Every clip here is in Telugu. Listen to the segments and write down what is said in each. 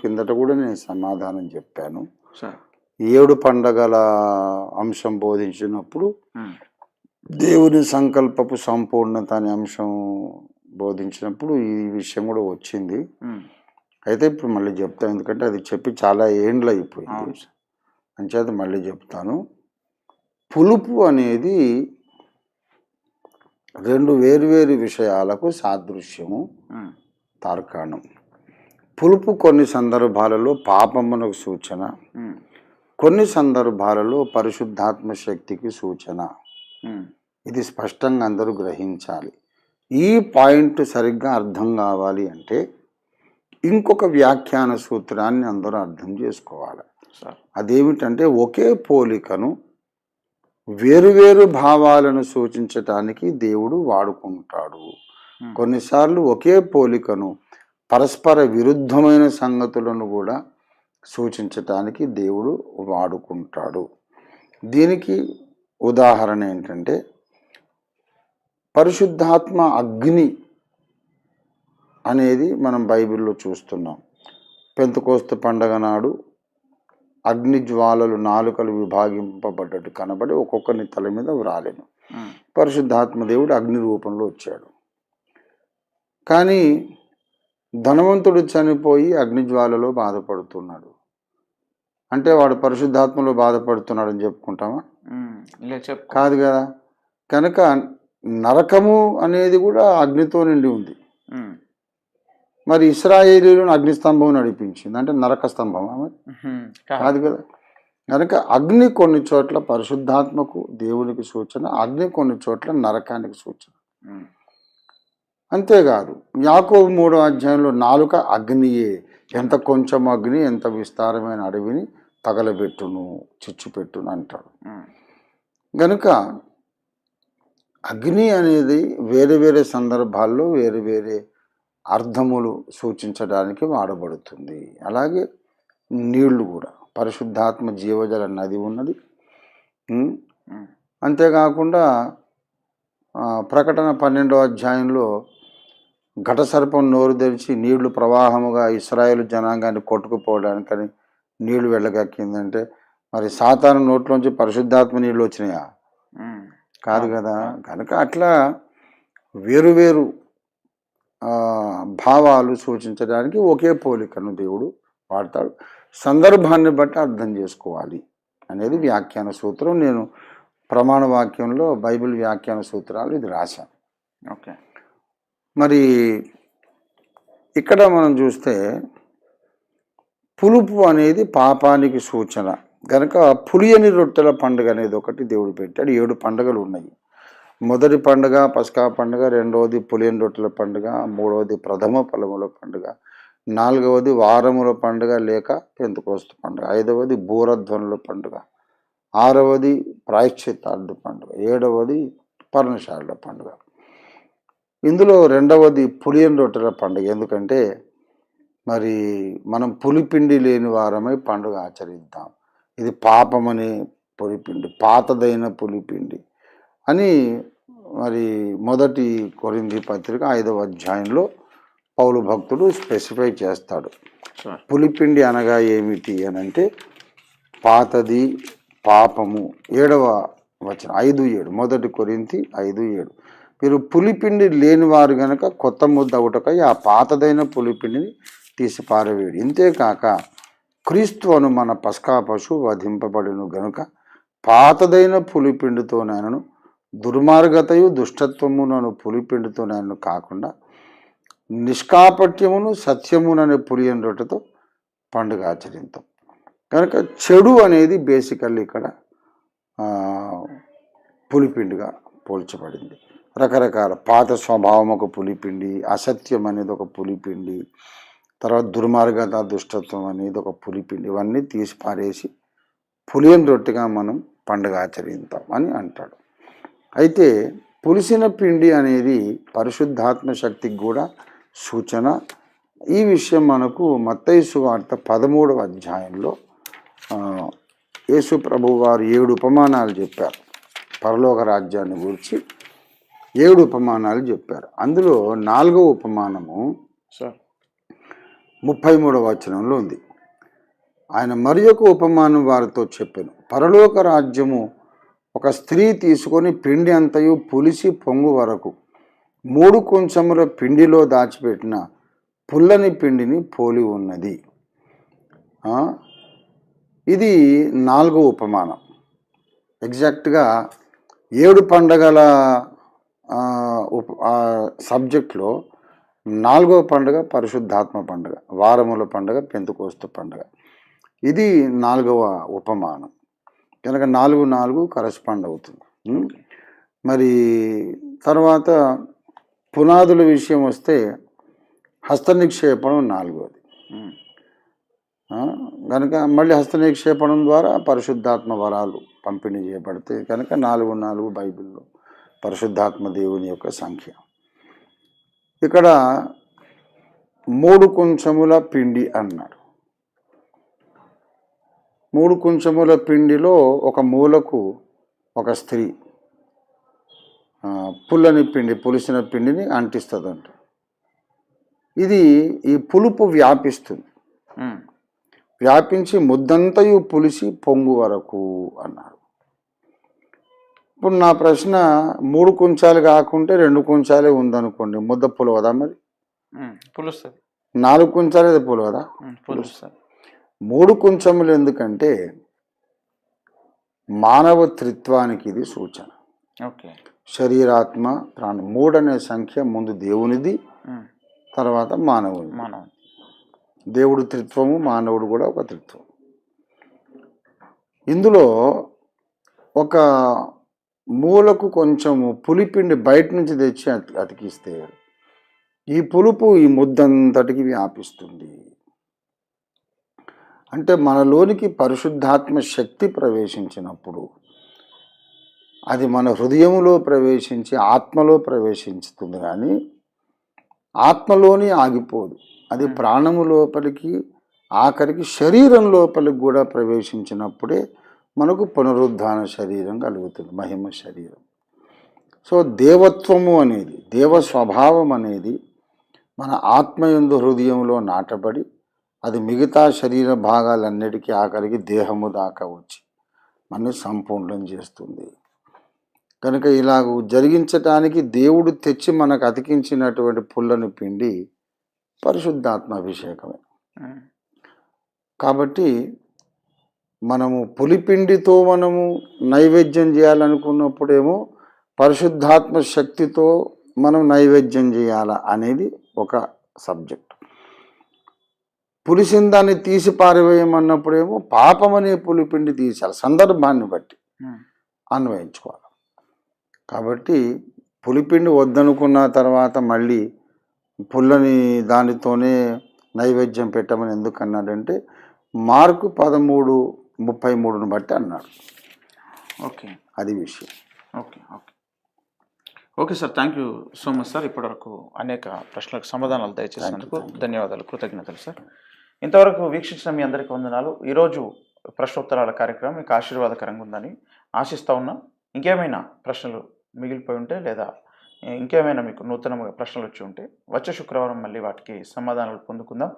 కిందట కూడా నేను సమాధానం చెప్పాను. ఏడు పండగల అంశం బోధించినప్పుడు దేవుని సంకల్పపు సంపూర్ణత అనే అంశం బోధించినప్పుడు ఈ విషయం కూడా వచ్చింది. అయితే ఇప్పుడు మళ్ళీ చెప్తాను ఎందుకంటే అది చెప్పి చాలా ఏండ్లు అయిపోయింది. అంచేత మళ్ళీ చెప్తాను. పులుపు అనేది రెండు వేరువేరు విషయాలకు సాదృశ్యము. తార్కాణం. పులుపు కొన్ని సందర్భాలలో పాపమునకు సూచన. కొన్ని సందర్భాలలో పరిశుద్ధాత్మ శక్తికి సూచన. ఇది స్పష్టంగా అందరూ గ్రహించాలి. ఈ పాయింట్ సరిగ్గా అర్థం కావాలి అంటే ఇంకొక వ్యాఖ్యాన సూత్రాన్ని అందరూ అర్థం చేసుకోవాలి. అదేమిటంటే ఒకే పోలికను వేరువేరు భావాలను సూచించటానికి దేవుడు వాడుకుంటాడు. కొన్నిసార్లు ఒకే పోలికను పరస్పర విరుద్ధమైన సంగతులను కూడా సూచించటానికి దేవుడు వాడుకుంటాడు. దీనికి ఉదాహరణ ఏంటంటే పరిశుద్ధాత్మ అగ్ని అనేది మనం బైబిల్లో చూస్తున్నాం. పెంతకోస్తు పండగ నాడు అగ్ని జ్వాలలు నాలుకలు విభాగింపబడ్డట్టు కనబడి ఒక్కొక్కరిని తల మీద వ్రాలెను. పరిశుద్ధాత్మ దేవుడు అగ్ని రూపంలో వచ్చాడు. కానీ ధనవంతుడు చనిపోయి అగ్నిజ్వాలలో బాధపడుతున్నాడు. అంటే వాడు పరిశుద్ధాత్మలో బాధపడుతున్నాడు అని చెప్పుకుంటామా కాదు కదా. కనుక నరకము అనేది కూడా అగ్నితో నిండి ఉంది. మరి ఇస్రాయేలీలను అగ్నిస్తంభం నడిపించింది. అంటే నరక స్తంభమా మరి? ఉమ్, కాదు. కాదు కనుక అగ్ని కొన్ని చోట్ల పరిశుద్ధాత్మకు దేవునికి సూచన అగ్ని కొన్ని చోట్ల నరకానికి సూచన. అంతేకాదు యాకోబు మూడో అధ్యాయంలో నాలుక అగ్నియే ఎంత కొంచెం అగ్ని ఎంత విస్తారమైన అడవిని తగలబెట్టును చిచ్చుపెట్టును అంటాడు. గనుక అగ్ని అనేది వేరే వేరే సందర్భాల్లో వేరే వేరే అర్థములు సూచించడానికి వాడబడుతుంది. అలాగే నీళ్ళు కూడా పరిశుద్ధాత్మ జీవజల నది ఉన్నది. అంతేకాకుండా ప్రకటన పన్నెండో అధ్యాయంలో ఘటసర్పం నోరు తెరిచి నీళ్ళు ప్రవాహముగా ఇస్రాయేల్ జనాంగాన్ని కొట్టుకుపోవడానికని నీళ్ళు వెళ్ళగక్కిందంటే మరి సాతాను నోట్లోంచి పరిశుద్ధాత్మ నీళ్ళు వచ్చినాయా? కాదు కదా. కనుక అట్లా వేరువేరు భావాలు సూచించడానికి ఒకే పోలికను దేవుడు వాడతాడు. సందర్భాన్ని బట్టి అర్థం చేసుకోవాలి అనేది వ్యాఖ్యాన సూత్రం. నేను ప్రమాణ వాక్యంలో బైబిల్ వ్యాఖ్యాన సూత్రాలు ఇది రాశాను. ఓకే. మరి ఇక్కడ మనం చూస్తే పులుపు అనేది పాపానికి సూచన. కనుక పులియని రొట్టెల పండుగ అనేది ఒకటి దేవుడు పెట్టాడు. ఏడు పండుగలు ఉన్నాయి. మొదటి పండుగ పసకా పండుగ రెండవది పులియని రొట్టెల పండుగ మూడవది ప్రథమ ఫలముల పండుగ నాలుగవది వారముల పండుగ లేక పెంతుకోస్తు పండుగ ఐదవది బూరధ్వనుల పండుగ ఆరవది ప్రాయశ్చితార్థ పండుగ ఏడవది పర్ణశాల పండుగ. ఇందులో రెండవది పులియని రొట్టెల పండుగ. ఎందుకంటే మరి మనం పులిపిండి లేని వారమై పండుగ ఆచరిద్దాం. ఇది పాపమనే పులిపిండి పాతదైన పులిపిండి అని మరి మొదటి కొరింది పత్రిక ఐదవ అధ్యాయంలో పౌలు భక్తుడు స్పెసిఫై చేస్తాడు. పులిపిండి అనగా ఏమిటి అని అంటే పాతది పాపము ఏడవ వచనం ఐదు ఏడు మొదటి కొరింతి ఐదు ఏడు. మీరు పులిపిండి లేనివారు గనక కొత్త ముద్ద ఒకటకై ఆ పాతదైన పులిపిండిని తీసి పారవేయడు. ఇంతేకాక క్రీస్తు అను మన పస్కా పశువు వధింపబడిను గనుక పాతదైన పులిపిండితోనైనను దుర్మార్గతయు దుష్టత్వమునను పులిపిండితోనైనను కాకుండా నిష్కాపట్యమును సత్యముననే పులియని రొట్టెతో పండుగ ఆచరిద్దాం కనుక చెడు అనేది బేసికల్లీ ఇక్కడ పులిపిండిగా పోల్చబడింది. రకరకాల పాత స్వభావం ఒక పులిపిండి అసత్యం అనేది ఒక పులిపిండి తర్వాత దుర్మార్గత దుష్టత్వం అనేది ఒక పులిపిండి ఇవన్నీ తీసి పారేసి పులియని రొట్టెగా మనం పండుగ ఆచరిద్దాం అని అంటాడు. అయితే పులిసిన పిండి అనేది పరిశుద్ధాత్మ శక్తికి కూడా సూచన. ఈ విషయం మనకు మత్తైసు వార్త పదమూడవ అధ్యాయంలో యేసు ప్రభు వారు ఏడు ఉపమానాలు చెప్పారు. పరలోక రాజ్యాన్ని గురించి ఏడు ఉపమానాలు చెప్పారు. అందులో నాలుగో ఉపమానము ముప్పై మూడవ వచనంలో ఉంది. ఆయన మరి ఒక ఉపమానం వారితో చెప్పాను. పరలోక రాజ్యము ఒక స్త్రీ తీసుకొని పిండి అంతయు పులిసి పొంగు వరకు మూడు కొంచెముల పిండిలో దాచిపెట్టిన పుల్లని పిండిని పోలి ఉన్నది. ఇది నాలుగో ఉపమానం. ఎగ్జాక్ట్గా ఏడు పండగల ఆ, సబ్జెక్ట్లో నాలుగవ పండుగ పరిశుద్ధాత్మ పండుగ వారముల పండుగ పెంతుకోస్తు పండుగ. ఇది నాలుగవ ఉపమానం. కనుక నాలుగు నాలుగు కరస్పాండ్ అవుతుంది? మరి తర్వాత పునాదుల విషయం వస్తే హస్త నిక్షేపణం ఆ, కనుక మళ్ళీ హస్త నిక్షేపణం ద్వారా పరిశుద్ధాత్మ వరాలు పంపిణీ చేయబడతాయి కనుక నాలుగు నాలుగు బైబిల్లో పరిశుద్ధాత్మ దేవుని యొక్క సంఖ్య. ఇక్కడ మూడు కొంచెముల పిండి అన్నాడు. మూడు కొంచెముల పిండిలో ఒక మూలకు ఒక స్త్రీ పుల్లని పిండి పులిసిన పిండిని అంటిస్తుందంట. ఇది ఈ పులుపు వ్యాపిస్తుంది. వ్యాపించి ముద్దంతయు పులిసి పొంగు వరకు అన్నారు ఇప్పుడు నా ప్రశ్న మూడు కుంచాలు కాకుంటే రెండు కుంచాలే ఉందనుకోండి ముద్ద పులవదా మరి? పులుస్తుంది. నాలుగు కుంచాలే పులవదా? ఉమ్, పులుస్తుంది. మూడు కుంచములు ఎందుకంటే మానవ త్రిత్వానికి ఇది సూచన. ఓకే. శరీరాత్మ ప్రాణం మూడు అనే సంఖ్య ముందు దేవునిది తర్వాత మానవుని. మనం దేవుడు త్రిత్వము మానవుడు కూడా ఒక త్రిత్వం. ఇందులో ఒక మూలకు కొంచెము పులిపిండి బయట నుంచి తెచ్చి అతి- అతికిస్తే ఈ పులుపు ఈ ముద్దంతటికి వ్యాపిస్తుంది. అంటే మనలోనికి పరిశుద్ధాత్మ శక్తి ప్రవేశించినప్పుడు అది మన హృదయములో ప్రవేశించి ఆత్మలో ప్రవేశించుతుంది కానీ ఆత్మలోని ఆగిపోదు. అది ప్రాణము లోపలికి ఆఖరికి శరీరం లోపలికి కూడా ప్రవేశించినప్పుడే మనకు పునరుద్ధాన శరీరం కలుగుతుంది మహిమ శరీరం. సో దేవత్వము అనేది దేవ స్వభావం అనేది మన ఆత్మయందు హృదయంలో నాటబడి అది మిగతా శరీర భాగాలన్నిటికీ ఆఖరికి దేహము దాకా వచ్చి మనని సంపూర్ణం చేస్తుంది. కనుక ఇలాగ జరిగించటానికి దేవుడు తెచ్చి మనకు అతికించినటువంటి పుల్లని పిండి పరిశుద్ధాత్మ అభిషేకమే ఉమ్, కాబట్టి మనము పులిపిండితో మనము నైవేద్యం చేయాలనుకున్నప్పుడేమో పరిశుద్ధాత్మ శక్తితో మనం నైవేద్యం చేయాలా అనేది ఒక సబ్జెక్ట్. పులిసిన దాన్ని తీసి పారవేయమన్నప్పుడేమో పాపం అనే పులిపిండి తీసేయాలి సందర్భాన్ని బట్టి అన్వయించుకోవాలి. కాబట్టి పులిపిండి వద్దనుకున్న తర్వాత మళ్ళీ పుల్లని దానితోనే నైవేద్యం పెట్టమని ఎందుకు అన్నాడంటే మార్కు పదమూడు ముప్పై మూడును బట్టి అన్నాడు. ఓకే. అది విషయం. Okay okay. Okay sir thank you so much sir. ఇప్పటివరకు అనేక ప్రశ్నలకు సమాధానాలు దయచేసినందుకు ధన్యవాదాలు కృతజ్ఞతలు సార్. ఇంతవరకు వీక్షించిన మీ అందరికీ వందనాలు. ఈరోజు ప్రశ్నోత్తరాల కార్యక్రమం మీకు ఆశీర్వాదకరంగా ఉందని ఆశిస్తా ఉన్నా. ఇంకేమైనా ప్రశ్నలు మిగిలిపోయి ఉంటే లేదా ఇంకేమైనా మీకు నూతనంగా ప్రశ్నలు వచ్చి ఉంటే వచ్చే శుక్రవారం మళ్ళీ వాటికి సమాధానాలు పొందుకుందాం.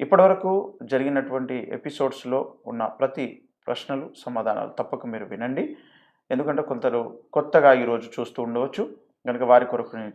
ఇప్పటివరకు జరిగినటువంటి ఎపిసోడ్స్లో ఉన్న ప్రతి ప్రశ్నలు సమాధానాలు తప్పక మీరు వినండి. ఎందుకంటే కొందరు కొత్తగా ఈరోజు చూస్తూ ఉండవచ్చు. కనుక వారి కొరకు నేను